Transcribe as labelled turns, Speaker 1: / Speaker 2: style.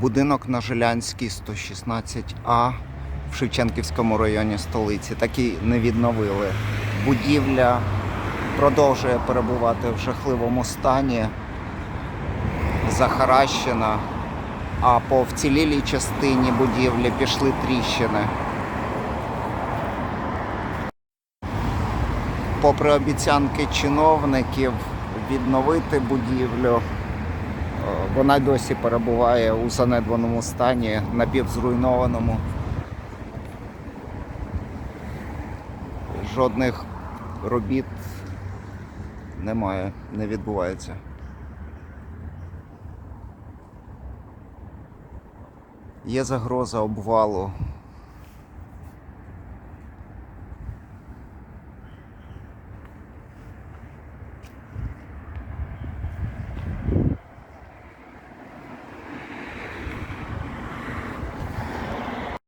Speaker 1: Будинок на Жилянській 116А в Шевченківському районі столиці. Такий не відновили. Будівля продовжує перебувати в жахливому стані, захаращена, а по вцілілій частині будівлі пішли тріщини. Попри обіцянки чиновників відновити будівлю, вона досі перебуває у занедбаному стані, напівзруйнованому. Жодних робіт немає, не відбувається. Є загроза обвалу